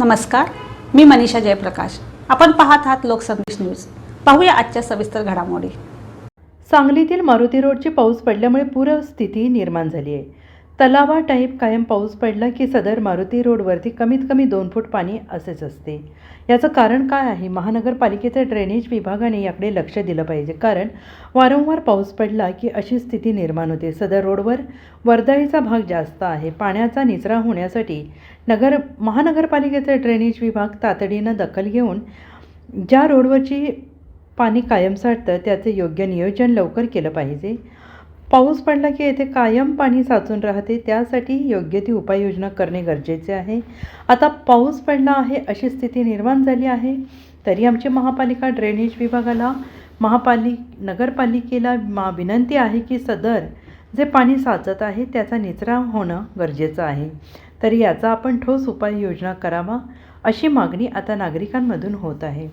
नमस्कार मी मनीषा जयप्रकाश. आपण पाहत आहात लोकसंदेश न्यूज. पाहूया आजच्या सविस्तर घडामोडी. सांगलीतील मारुती रोडची पाऊस पडल्यामुळे पूरस्थिती निर्माण झाली आहे. तलावा टाईप कायम पाऊस पडला की सदर मारुती रोडवरती कमीत कमी दोन फूट पाणी असेच असते. याचं कारण काय आहे? महानगरपालिकेच्या ड्रेनेज विभागाने याकडे लक्ष दिलं पाहिजे. कारण वारंवार पाऊस पडला की अशी स्थिती निर्माण होते. सदर रोडवर वर्दळीचा भाग जास्त आहे. पाण्याचा निचरा होण्यासाठी नगर महानगरपालिकेचा ड्रेनेज विभाग तातडीनं दखल घेऊन ज्या रोडवरची पाणी कायम साठतं त्याचे योग्य नियोजन लवकर केलं पाहिजे. पाऊस पडला की येथे कायम पाणी साचून राहते त्यासाठी योग्य ती उपाययोजना करणे गरजेचे आहे. आता पाऊस पडला आहे अशी स्थिती निर्माण झाली आहे तरी आमची महापालिका ड्रेनेज विभागाला महापालिक नगरपालिकेला मा विनंती आहे की सदर जे पाणी साचत आहे त्याचा निचरा होणं गरजेचं आहे. तरी याचा आपण ठोस उपाययोजना करावा अशी मागणी आता नागरिकांमधून होत आहे.